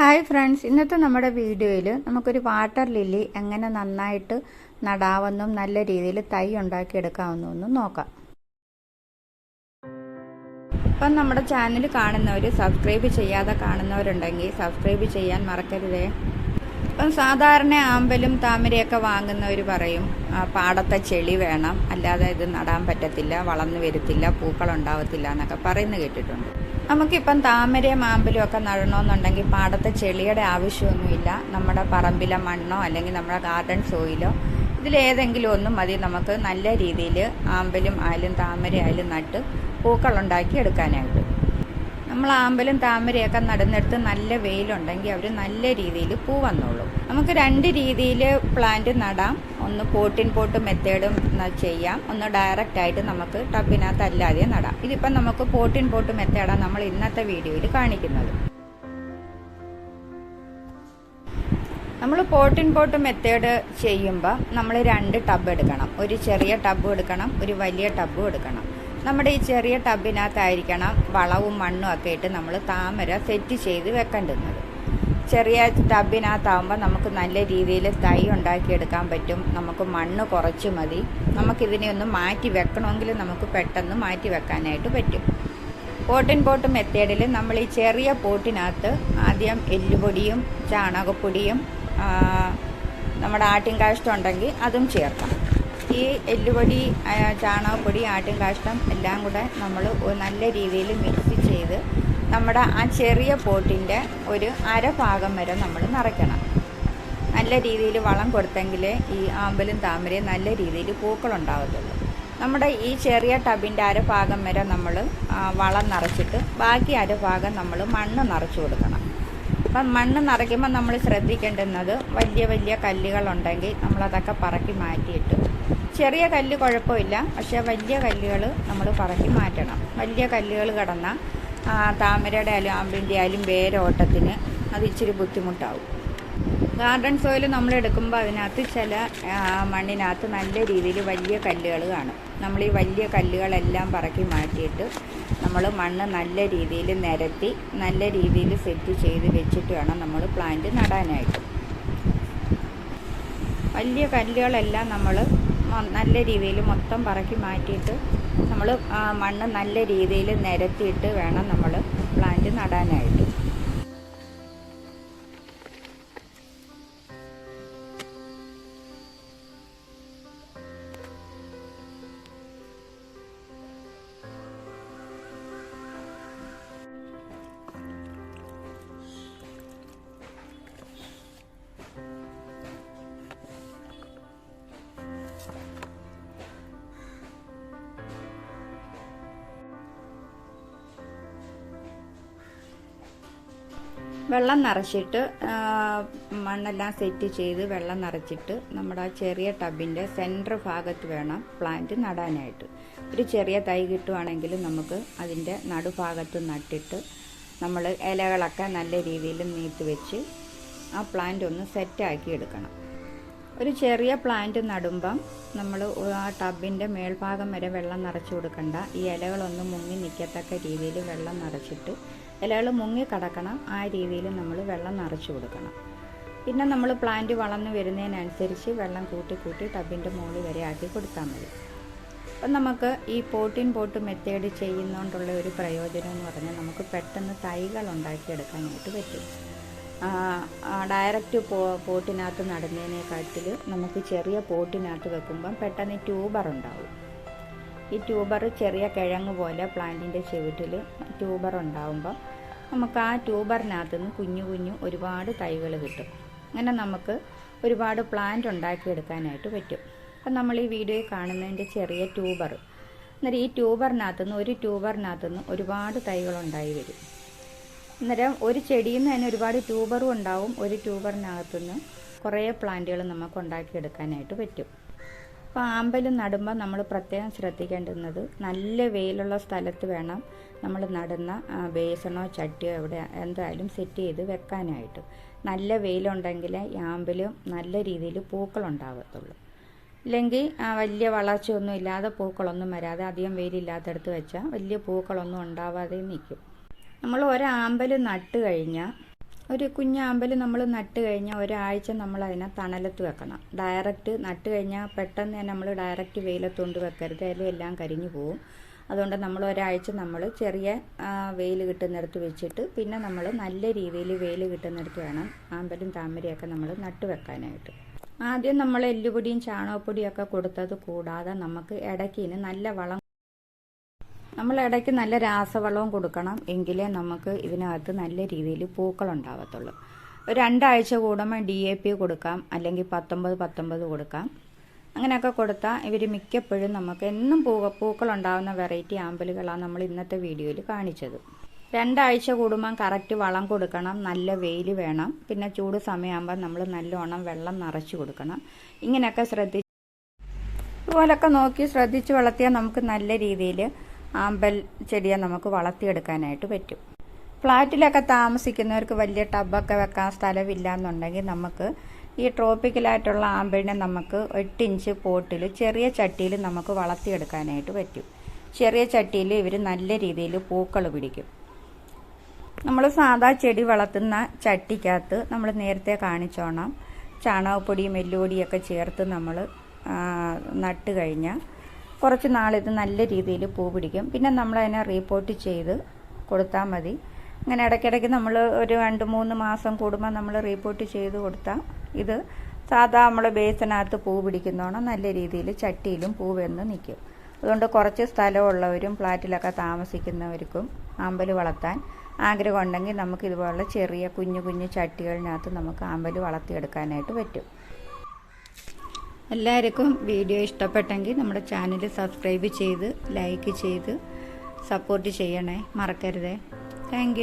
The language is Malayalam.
ഹായ് ഫ്രണ്ട്സ് ഇന്നത്തെ നമ്മുടെ വീഡിയോയിൽ നമുക്കൊരു വാട്ടർ ലില്ലി എങ്ങനെ നന്നായിട്ട് നടാമെന്നും നല്ല രീതിയിൽ തൈ ഉണ്ടാക്കിയെടുക്കാമെന്നും നോക്കാം. ഇപ്പം നമ്മുടെ ചാനൽ കാണുന്നവർ സബ്സ്ക്രൈബ് ചെയ്യാതെ കാണുന്നവരുണ്ടെങ്കിൽ സബ്സ്ക്രൈബ് ചെയ്യാൻ മറക്കരുതേ. ഇപ്പം സാധാരണ ആമ്പലും താമരയൊക്കെ വാങ്ങുന്നവർ പറയും "ആ, പാടത്തെ ചെളി വേണം. അല്ലാതെ ഇത് നടാൻ പറ്റത്തില്ല വളർന്നു വരത്തില്ല പൂക്കളുണ്ടാവത്തില്ല എന്നൊക്കെ പറയുന്നു കേട്ടിട്ടുണ്ട്. നമുക്കിപ്പം താമരയും ആമ്പലും ഒക്കെ നടണമെന്നുണ്ടെങ്കിൽ പാടത്തെ ചെളിയുടെ ആവശ്യമൊന്നുമില്ല. നമ്മുടെ പറമ്പിലെ മണ്ണോ അല്ലെങ്കിൽ നമ്മുടെ ഗാർഡൻ സോയിലോ ഇതിലേതെങ്കിലും ഒന്നും മതി. നമുക്ക് നല്ല രീതിയിൽ ആമ്പലും ആയാലും താമര ആയാലും നട്ട് പൂക്കളുണ്ടാക്കി എടുക്കാനായിട്ട്. നമ്മൾ ആമ്പലും താമരയൊക്കെ നടുന്നിടത്ത് നല്ല വെയിലുണ്ടെങ്കിൽ അവർ നല്ല രീതിയിൽ പൂ നമുക്ക് രണ്ട് രീതിയിൽ പ്ലാന്റ് നടാം. ഒന്ന് പോട്ടിൻ പോട്ട് മെത്തേഡും ചെയ്യാം. ഒന്ന് ഡയറക്റ്റ് ആയിട്ട് നമുക്ക് ടബിനകത്ത് അല്ലാതെ നടാം. ഇതിപ്പം നമുക്ക് പോട്ടിൻ പോട്ട് മെത്തേഡാണ് നമ്മൾ ഇന്നത്തെ വീഡിയോയിൽ കാണിക്കുന്നത്. നമ്മൾ പോട്ടിൻ പോട്ട് മെത്തേഡ് ചെയ്യുമ്പോൾ നമ്മൾ രണ്ട് ടബ് എടുക്കണം. ഒരു ചെറിയ ടബ് എടുക്കണം ഒരു വലിയ ടബും എടുക്കണം. നമ്മുടെ ഈ ചെറിയ ടബിനകത്തായിരിക്കണം വളവും മണ്ണും ഒക്കെ ഇട്ട് നമ്മൾ താമര സെറ്റ് ചെയ്ത് വെക്കേണ്ടുന്നത്. ചെറിയ ടബിനകത്താവുമ്പോൾ നമുക്ക് നല്ല രീതിയിൽ തൈ ഉണ്ടാക്കിയെടുക്കാൻ പറ്റും. നമുക്ക് മണ്ണ് കുറച്ച് മതി. നമുക്കിതിനെ ഒന്ന് മാറ്റി വെക്കണമെങ്കിൽ നമുക്ക് പെട്ടെന്ന് മാറ്റി വെക്കാനായിട്ട് പറ്റും. പോട്ടിൻ പോട്ട് മെത്തേഡിൽ നമ്മൾ ഈ ചെറിയ പോട്ടിനകത്ത് ആദ്യം എല്ലുപൊടിയും ചാണകപ്പൊടിയും നമ്മുടെ ആട്ടിൻ കാഷ്ടം ഉണ്ടെങ്കിൽ അതും ചേർക്കാം. ഈ എല്ലുപൊടി ചാണകപ്പൊടി ആട്ടും കാഷ്ടം എല്ലാം കൂടെ നമ്മൾ നല്ല രീതിയിൽ മിക്സ് ചെയ്ത് നമ്മുടെ ആ ചെറിയ പോട്ടിന്റെ ഒരു അര ഭാഗം വരെ നമ്മൾ നിറയ്ക്കണം. നല്ല രീതിയിൽ വളം കൊടുത്തെങ്കിലേ ഈ ആമ്പലും താമരയും നല്ല രീതിയിൽ പൂക്കളുണ്ടാവത്തുള്ളൂ നമ്മുടെ ഈ ചെറിയ ടബിന്റെ അരഭാഗം വരെ നമ്മൾ വളം നിറച്ചിട്ട് ബാക്കി അരഭാഗം നമ്മൾ മണ്ണ് നിറച്ചു കൊടുക്കണം. അപ്പം മണ്ണ് നിറയ്ക്കുമ്പോൾ നമ്മൾ ശ്രദ്ധിക്കേണ്ടുന്നത് വലിയ വലിയ കല്ലുകളുണ്ടെങ്കിൽ നമ്മളതൊക്കെ പറക്കി മാറ്റിയിട്ട് ചെറിയ കല്ല് കുഴപ്പമില്ല. പക്ഷേ വലിയ കല്ലുകൾ നമ്മൾ പറക്കി മാറ്റണം. വലിയ കല്ലുകൾ കടന്ന താമരയുടെ ആയാലും ആമ്പിന്റെ ആയാലും വേരോട്ടത്തിന് അത് ഇച്ചിരി ബുദ്ധിമുട്ടാവും. ഗാർഡൻ സോയിൽ നമ്മൾ എടുക്കുമ്പോൾ അതിനകത്ത് ചില മണ്ണിനകത്ത് നല്ല രീതിയിൽ വലിയ കല്ലുകൾ കാണും. നമ്മൾ ഈ വലിയ കല്ലുകളെല്ലാം പറക്കി മാറ്റിയിട്ട് നമ്മൾ മണ്ണ് നല്ല രീതിയിൽ നിരത്തി നല്ല രീതിയിൽ സെറ്റ് ചെയ്ത് വെച്ചിട്ട് വേണം നമ്മൾ പ്ലാന്റ് നടാനായിട്ട്. വലിയ കല്ലുകളെല്ലാം നമ്മൾ നല്ല രീതിയിൽ മൊത്തം പറക്കി മാറ്റിയിട്ട് നമ്മൾ മണ്ണ് നല്ല രീതിയിൽ നിരത്തിയിട്ട് വേണം നമ്മൾ പ്ലാന്റ് നടാനായിട്ട്. വെള്ളം നിറച്ചിട്ട് മണ്ണെല്ലാം സെറ്റ് ചെയ്ത് വെള്ളം നിറച്ചിട്ട് നമ്മുടെ ചെറിയ ടബിന്റെ സെന്റർ ഭാഗത്ത് വേണം പ്ലാന്റ് നടാനായിട്ട്. ഒരു ചെറിയ തൈ കിട്ടുവാണെങ്കിൽ നമുക്ക് അതിന്റെ നടുഭാഗത്ത് നട്ടിട്ട് നമ്മൾ ഇലകളൊക്കെ നല്ല രീതിയിൽ നീത്തി വെച്ച് ആ പ്ലാന്റ് ഒന്ന് സെറ്റാക്കി എടുക്കണം. ഒരു ചെറിയ പ്ലാന്റ് നടുമ്പം നമ്മൾ ആ ടബിന്റെ മേൽഭാഗം വരെ വെള്ളം നിറച്ചു കൊടുക്കണ്ട. ഈ ഇലകളൊന്ന് മുങ്ങി നിൽക്കത്തക്ക രീതിയിൽ വെള്ളം നിറച്ചിട്ട് ഇലകൾ മുങ്ങി കിടക്കണം. ആ രീതിയിൽ നമ്മൾ വെള്ളം നിറച്ചു കൊടുക്കണം. പിന്നെ നമ്മൾ പ്ലാന്റ് വളർന്നു വരുന്നതിനനുസരിച്ച് വെള്ളം കൂട്ടി കൂട്ടി ടബിന്റെ മുകളിൽ വരെ ആക്കി കൊടുത്താൽ മതി. അപ്പം നമുക്ക് ഈ പോട്ടിൻ പോട്ട് മെത്തേഡ് ചെയ്യുന്നതുകൊണ്ടുള്ള ഒരു പ്രയോജനം എന്ന് പറഞ്ഞാൽ നമുക്ക് പെട്ടെന്ന് തൈകൾ ഉണ്ടാക്കിയെടുക്കാനായിട്ട് പറ്റും. ഡയറക്റ്റ് പോ പോട്ടിനകത്ത് നടുന്നതിനെക്കാട്ടിൽ നമുക്ക് ചെറിയ പോട്ടിനകത്ത് വെക്കുമ്പം പെട്ടെന്ന് ട്യൂബർ ഉണ്ടാവും. ഈ ട്യൂബർ ചെറിയ കിഴങ്ങ് പോലെ പ്ലാന്റിന്റെ ചുവട്ടിൽ ട്യൂബർ ഉണ്ടാവുമ്പോൾ നമുക്ക് ആ ട്യൂബറിനകത്ത് നിന്ന് കുഞ്ഞു കുഞ്ഞു ഒരുപാട് തൈകൾ കിട്ടും. അങ്ങനെ നമുക്ക് ഒരുപാട് പ്ലാന്റ് ഉണ്ടാക്കിയെടുക്കാനായിട്ട് പറ്റും. അപ്പം നമ്മൾ ഈ വീഡിയോയിൽ കാണുന്നതിന്റെ ചെറിയ ട്യൂബർ. അന്നേരം ഈ ട്യൂബറിനകത്തുനിന്ന് ഒരു ട്യൂബറിനകത്തുനിന്ന് ഒരുപാട് തൈകൾ ഉണ്ടായി വരും. അന്നേരം ഒരു ചെടിയിൽ നിന്ന് തന്നെ ഒരുപാട് ട്യൂബറും ഉണ്ടാവും ഒരു ട്യൂബറിനകത്തുനിന്ന് കുറേ പ്ലാന്റുകൾ നമുക്ക് ഉണ്ടാക്കിയെടുക്കാനായിട്ട് പറ്റും. അപ്പോൾ ആമ്പലും നടുമ്പോൾ നമ്മൾ പ്രത്യേകം ശ്രദ്ധിക്കേണ്ടുന്നത് നല്ല വെയിലുള്ള സ്ഥലത്ത് വേണം നമ്മൾ നടുന്ന ബേസണോ ചട്ടിയോ എവിടെ എന്തായാലും സെറ്റ് ചെയ്ത് വെക്കാനായിട്ട്. നല്ല വെയിലുണ്ടെങ്കിൽ ആമ്പലും നല്ല രീതിയിൽ പൂക്കളുണ്ടാകത്തുള്ളൂ ഇല്ലെങ്കിൽ വലിയ വളർച്ചയൊന്നും ഇല്ലാതെ പൂക്കളൊന്നും വരാതെ അധികം വെയിലില്ലാത്തടത്ത് വെച്ചാൽ വലിയ പൂക്കളൊന്നും ഉണ്ടാവാതെ നിൽക്കും. നമ്മൾ ഒരാമ്പൽ നട്ട് കഴിഞ്ഞാൽ ഒരു കുഞ്ഞാമ്പൽ നമ്മൾ നട്ട് കഴിഞ്ഞാൽ ഒരാഴ്ച നമ്മൾ അതിനെ തണലത്ത് വെക്കണം. ഡയറക്റ്റ് നട്ട് കഴിഞ്ഞാൽ പെട്ടെന്ന് തന്നെ നമ്മൾ ഡയറക്റ്റ് വെയിലത്തുകൊണ്ട് വെക്കരുത്. അതിലെല്ലാം കരിഞ്ഞു പോകും അതുകൊണ്ട് നമ്മൾ ഒരാഴ്ച നമ്മൾ ചെറിയ വെയിൽ കിട്ടുന്നിടത്ത് വെച്ചിട്ട് പിന്നെ നമ്മൾ നല്ല രീതിയിൽ വെയിൽ കിട്ടുന്നിടത്ത് വേണം ആമ്പലും താമരയൊക്കെ നമ്മൾ നട്ട് വെക്കാനായിട്ട്. ആദ്യം നമ്മൾ എല്ലുപൊടിയും ചാണകപ്പൊടിയൊക്കെ കൊടുത്തത് കൂടാതെ നമുക്ക് ഇടയ്ക്കിന് നല്ല വളം നമ്മൾ ഇടയ്ക്ക് നല്ല രാസവളവും കൊടുക്കണം എങ്കിലേ നമുക്ക് ഇതിനകത്ത് നല്ല രീതിയിൽ പൂക്കൾ ഉണ്ടാവത്തുള്ളൂ രണ്ടാഴ്ച കൂടുമ്പോൾ ഡി എ പി കൊടുക്കാം അല്ലെങ്കിൽ പത്തൊമ്പത് പത്തൊമ്പത് കൊടുക്കാം. അങ്ങനെയൊക്കെ കൊടുത്താൽ ഇവർ മിക്കപ്പോഴും നമുക്ക് എന്നും പൂ പൂക്കൾ ഉണ്ടാകുന്ന വെറൈറ്റി ആമ്പലുകളാണ് നമ്മൾ ഇന്നത്തെ വീഡിയോയിൽ കാണിച്ചത്. രണ്ടാഴ്ച കൂടുമ്പോൾ കറക്റ്റ് വളം കൊടുക്കണം നല്ല വെയിൽ വേണം. പിന്നെ ചൂട് സമയമാകുമ്പോൾ നമ്മൾ നല്ലോണം വെള്ളം നിറച്ച് കൊടുക്കണം. ഇങ്ങനെയൊക്കെ ശ്രദ്ധിച്ച് ഇതുപോലൊക്കെ നോക്കി ശ്രദ്ധിച്ച് വളർത്തിയാൽ നമുക്ക് നല്ല രീതിയിൽ ആമ്പൽ ചെടിയെ നമുക്ക് വളർത്തിയെടുക്കാനായിട്ട് പറ്റും. ഫ്ലാറ്റിലൊക്കെ താമസിക്കുന്നവർക്ക് വലിയ ടബൊക്കെ വെക്കാൻ സ്ഥലമില്ല എന്നുണ്ടെങ്കിൽ നമുക്ക് ഈ ട്രോപ്പിക്കലായിട്ടുള്ള ആമ്പലിനെ നമുക്ക് എട്ട് ഇഞ്ച് പോട്ടിൽ ചെറിയ ചട്ടിയിൽ നമുക്ക് വളർത്തിയെടുക്കാനായിട്ട് പറ്റും. ചെറിയ ചട്ടിയിൽ ഇവർ നല്ല രീതിയിൽ പൂക്കൾ പിടിക്കും. നമ്മൾ സാധാ ചെടി വളർത്തുന്ന ചട്ടിക്കകത്ത് നമ്മൾ നേരത്തെ കാണിച്ചോണം. ചാണകപ്പൊടിയും എല്ലുപൊടിയൊക്കെ ചേർത്ത് നമ്മൾ നട്ട് കഴിഞ്ഞാൽ കുറച്ച് നാളിത് നല്ല രീതിയിൽ പൂ പിടിക്കും. പിന്നെ നമ്മൾ അതിനെ റീപോർട്ട് ചെയ്ത് കൊടുത്താൽ മതി. അങ്ങനെ ഇടയ്ക്കിടയ്ക്ക് നമ്മൾ ഒരു രണ്ട് മൂന്ന് മാസം കൂടുമ്പോൾ നമ്മൾ റീപോർട്ട് ചെയ്ത് കൊടുത്താൽ ഇത് സാധാ നമ്മൾ ബേസിനകത്ത് പൂ പിടിക്കുന്നോണം നല്ല രീതിയിൽ ചട്ടിയിലും പൂ വന്ന് നിൽക്കും അതുകൊണ്ട് കുറച്ച് സ്ഥലമുള്ളവരും ഫ്ലാറ്റിലൊക്കെ താമസിക്കുന്നവർക്കും ആമ്പൽ വളർത്താൻ ആഗ്രഹമുണ്ടെങ്കിൽ നമുക്ക് ഇതുപോലുള്ള ചെറിയ കുഞ്ഞു കുഞ്ഞു ചട്ടികളിനകത്ത് നമുക്ക് ആമ്പൽ വളർത്തിയെടുക്കാനായിട്ട് പറ്റും. എല്ലാവർക്കും വീഡിയോ ഇഷ്ടപ്പെട്ടെങ്കിൽ നമ്മുടെ ചാനൽ സബ്സ്ക്രൈബ് ചെയ്ത് ലൈക്ക് ചെയ്ത് സപ്പോർട്ട് ചെയ്യണേ മറക്കരുതേ. താങ്ക്